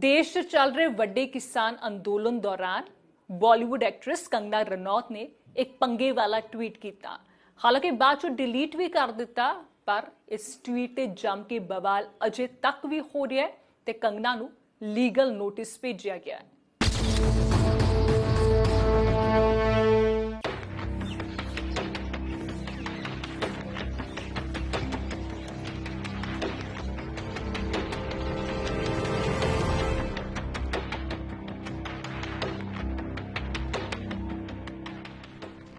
ਦੇਸ਼ 'ਚ ਚੱਲ ਰਹੇ ਵੱਡੇ ਕਿਸਾਨ ਅੰਦੋਲਨ ਦੌਰਾਨ ਬਾਲੀਵੁੱਡ ਐਕਟਰੈਸ ਕੰਗਨਾ ਰਣੌਤ ਨੇ ਇੱਕ ਪੰਗੇ ਵਾਲਾ ਟਵੀਟ ਕੀਤਾ। ਹਾਲਾਂਕਿ ਬਾਅਦ ਚ ਡਿਲੀਟ ਵੀ ਕਰ ਦਿੱਤਾ, ਪਰ ਇਸ ਟਵੀਟ ਤੇ ਜੰਮ ਕੇ ਬਵਾਲ ਅਜੇ ਤੱਕ ਵੀ ਹੋ ਰਿਹਾ ਹੈ ਤੇ ਕੰਗਨਾ ਨੂੰ ਲੀਗਲ ਨੋਟਿਸ ਭੇਜਿਆ ਗਿਆ ਹੈ।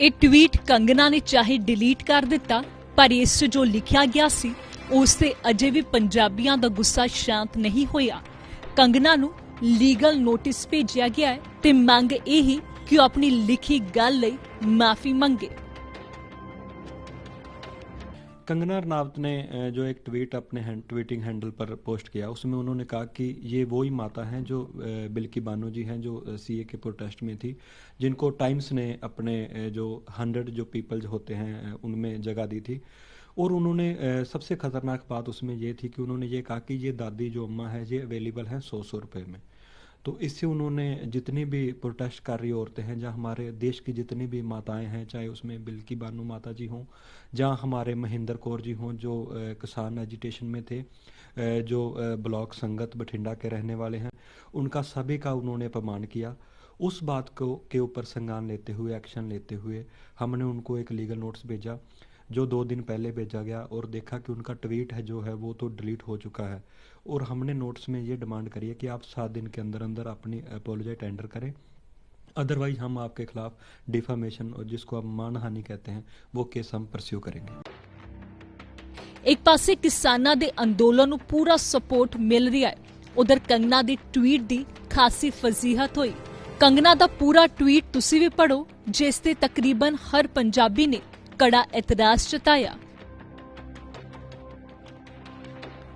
ਇਹ ਟਵੀਟ ਕੰਗਨਾ ਨੇ ਚਾਹੇ ਡਿਲੀਟ ਕਰ ਦਿੱਤਾ, ਪਰ ਇਸ 'ਚ ਜੋ ਲਿਖਿਆ ਗਿਆ ਸੀ, ਉਸ ਤੇ ਅਜੇ ਵੀ ਪੰਜਾਬੀਆਂ ਦਾ ਗੁੱਸਾ ਸ਼ਾਂਤ ਨਹੀਂ ਹੋਇਆ। ਕੰਗਨਾ ਨੂੰ ਲੀਗਲ ਨੋਟਿਸ ਭੇਜਿਆ ਗਿਆ ਹੈ ਤੇ ਮੰਗ ਇਹ ਹੀ ਕਿ ਉਹ ਆਪਣੀ ਲਿਖੀ ਗੱਲ ਲਈ ਮਾਫੀ ਮੰਗੇ। कंगना रनावत ने जो एक ट्वीट अपने हैंड ट्वीटिंग हैंडल पर पोस्ट किया, उसमें उन्होंने कहा कि ये वो ही माता हैं जो बिल्की बानो जी हैं, जो सीए के प्रोटेस्ट में थी, जिनको टाइम्स ने अपने जो हंड्रेड जो पीपल होते हैं उनमें जगह दी थी। और उन्होंने सबसे खतरनाक बात उसमें ये थी कि उन्होंने ये कहा कि ये दादी जो अम्मा है, ये अवेलेबल हैं सौ सौ रुपये में। तो इससे उन्होंने जितनी भी प्रोटेस्ट कर रही औरतें हैं, जहाँ हमारे देश की जितनी भी माताएँ हैं, चाहे उसमें बिल्की बानो माता जी हों, जहाँ हमारे महेंद्र कौर जी हों, जो किसान एजिटेशन में थे जो ब्लॉक संगत बठिंडा के रहने वाले हैं, उनका सभी का उन्होंने अपमान किया। उस बात को, के ऊपर संज्ञान लेते हुए एक्शन लेते हुए हमने उनको एक लीगल नोटिस भेजा। जो दो दिन पहले भेजा गया और देखा कि उनका ट्वीट है जो है वो तो डिलीट हो चुका है और हमने नोट्स में ये डिमांड करी है कि आप सात दिन के अंदर अंदर अपनी अपोलोजाई टेंडर करें अदरवाइज हम आपके खिलाफ डिफामेशन और जिसको आप मानहानि कहते हैं वो केस हम परस्यू करेंगे ਇੱਕ ਪਾਸੇ ਕਿਸਾਨਾਂ ਦੇ ਅੰਦੋਲਨ ਨੂੰ ਪੂਰਾ ਸਪੋਰਟ ਮਿਲ ਰਿਹਾ ਹੈ ਉਧਰ ਕੰਗਨਾ ਦੀ ਟਵੀਟ ਦੀ ਖਾਸੀ ਫਜ਼ੀਹਤ ਹੋਈ ਕੰਗਨਾ ਦਾ ਪੂਰਾ ਟਵੀਟ ਤੁਸੀਂ ਵੀ ਪੜੋ ਜਿਸ ਤੇ ਤਕਰੀਬਨ ਹਰ ਪੰਜਾਬੀ ਨੇ ਕੜਾ ਇਤਰਾਜ਼ ਜਤਾਇਆ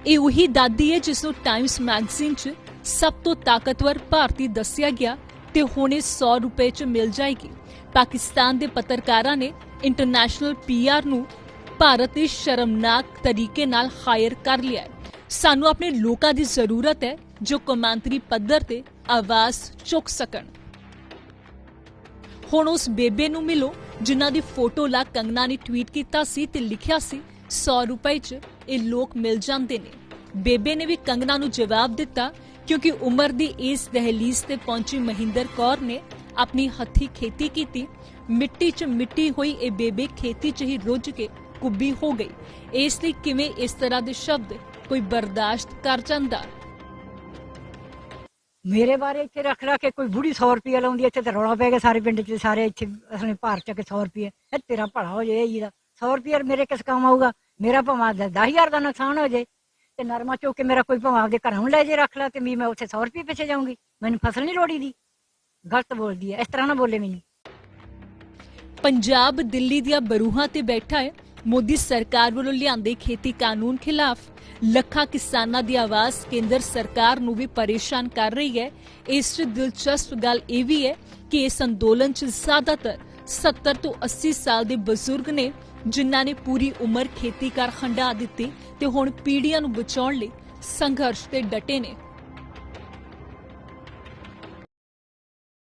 ਇਹ ਉਹੀ ਦਾਦੀ ਹੈ ਜਿਸ ਨੂੰ ਟਾਈਮਸ ਮੈਗਜ਼ੀਨ 'ਚ ਸਭ ਤੋਂ ਤਾਕਤਵਰ ਭਾਰਤੀ ਦੱਸਿਆ ਗਿਆ ਤੇ ਹੁਣ ਇਹ 100 ਰੁਪਏ 'ਚ ਮਿਲ ਜਾਏਗੀ ਪਾਕਿਸਤਾਨ ਦੇ ਪੱਤਰਕਾਰਾਂ ਨੇ ਇੰਟਰਨੈਸ਼ਨਲ ਪੀਆਰ ਨੂੰ ਭਾਰਤ ਦੇ ਸ਼ਰਮਨਾਕ ਤਰੀਕੇ ਨਾਲ ਹਾਇਰ ਕਰ ਲਿਆ ਹੈ ਸਾਨੂੰ ਆਪਣੇ ਲੋਕਾਂ ਦੀ ਜ਼ਰੂਰਤ ਹੈ ਜੋ ਕੌਮਾਂਤਰੀ ਪੱਧਰ ਤੇ ਆਵਾਜ਼ ਚੁੱਕ ਸਕਣ ਹੁਣ ਉਸ ਬੇਬੇ ਨੂੰ ਮਿਲੋ ਜਿਨ੍ਹਾਂ ਦੀ ਫੋਟੋ ਲਾ ਕੰਗਨਾ ਨੇ ਟਵੀਟ ਕੀਤਾ ਸੀ ਤੇ ਲਿਖਿਆ ਸੀ 100 ਰੁਪਏ 'ਚ ਇਹ ਲੋਕ ਮਿਲ ਜਾਂਦੇ ਨੇ। ਬੇਬੇ ਨੇ ਵੀ ਕੰਗਨਾ ਨੂੰ ਜਵਾਬ ਦਿੱਤਾ, ਕਿਉਂਕਿ ਉਮਰ ਦੀ ਇਸ ਦਹਲੀਜ਼ ਤੇ ਪਹੁੰਚੀ ਮਹਿੰਦਰ ਕੌਰ ਨੇ ਆਪਣੀ ਹੱਥੀ ਖੇਤੀ ਕੀਤੀ। ਮਿੱਟੀ 'ਚ ਮਿੱਟੀ ਹੋਈ ਇਹ ਬੇਬੇ ਖੇਤੀ 'ਚ ਹੀ ਰੁੱਝ ਕੇ ਕੁੱਬੀ ਹੋ ਗਈ। ਇਸ ਲਈ ਕਿਵੇਂ ਇਸ ਤਰ੍ਹਾਂ ਦੇ ਸ਼ਬਦ ਕੋਈ ਬਰਦਾਸ਼ਤ ਕਰ ਜਾਂਦਾ? ਮੇਰੇ ਬਾਰੇ ਇੱਥੇ ਰੱਖ ਲਾ ਕੇ ਕੋਈ ਬੁੜੀ 100 ਰੁਪਏ ਲਾਉਂਦੀ ਇੱਥੇ ਤੇ ਰੌਲਾ ਪੈ ਗਿਆ ਸਾਰੇ ਪਿੰਡ 'ਚ, ਸਾਰੇ ਇੱਥੇ ਅਸਲੇ ਭਾਰ ਚੱਕ 100 ਰੁਪਏ ਇਹ ਤੇਰਾ ਭਲਾ ਹੋ ਜਾਏ ਜੀ ਦਾ 100 ਰੁਪਏ ਮੇਰੇ ਕਿਸ ਕੰਮ ਆਊਗਾ? ਮੇਰਾ ਭਾਵੇਂ 10000 ਦਾ ਨੁਕਸਾਨ ਹੋ ਜਾਏ ਤੇ ਨਰਮਾ ਚੁੱਕ ਕੇ ਮੇਰਾ ਕੋਈ ਭਾਵੇਂ ਆਪਦੇ ਘਰੋਂ ਲੈ ਜੇ ਰੱਖ ਲਾ ਤੇ ਵੀ ਮੈਂ ਉੱਥੇ 100 ਰੁਪਏ ਪਿੱਛੇ ਜਾਊਂਗੀ। ਮੈਨੂੰ ਫਸਲ ਨਹੀਂ ਲੋੜੀ ਦੀ ਗਲਤ ਬੋਲਦੀ ਹੈ ਇਸ ਤਰ੍ਹਾਂ ਨਾ ਬੋਲੇ ਮੈਨੂੰ। ਪੰਜਾਬ ਦਿੱਲੀ ਦੀਆਂ ਬਰੂਹਾਂ ਤੇ ਬੈਠਾ ਹੈ। ਮੋਦੀ ਸਰਕਾਰ ਵੱਲੋਂ ਲਿਆਂਦੇ ਖੇਤੀ ਕਾਨੂੰਨ ਖਿਲਾਫ ਲੱਖਾਂ ਕਿਸਾਨਾਂ ਦੀ ਆਵਾਜ਼ ਕੇਂਦਰ ਸਰਕਾਰ ਨੂੰ ਵੀ ਪਰੇਸ਼ਾਨ ਕਰ ਰਹੀ ਹੈ। ਇਸ 'ਚ ਦਿਲਚਸਪ ਗੱਲ ਇਹ ਵੀ ਹੈ ਕਿ ਇਸ ਅੰਦੋਲਨ 'ਚ ਜ਼ਿਆਦਾਤਰ 70 ਤੋਂ 80 ਸਾਲ ਦੇ ਬਜ਼ੁਰਗ ਨੇ, ਜਿਨ੍ਹਾਂ ਨੇ ਪੂਰੀ ਉਮਰ ਖੇਤੀ ਕਰ ਖੰਡਾ ਦਿੱਤੀ ਤੇ ਹੁਣ ਪੀੜ੍ਹੀਆਂ ਨੂੰ ਬਚਾਉਣ ਲਈ ਸੰਘਰਸ਼ ਤੇ ਡਟੇ ਨੇ।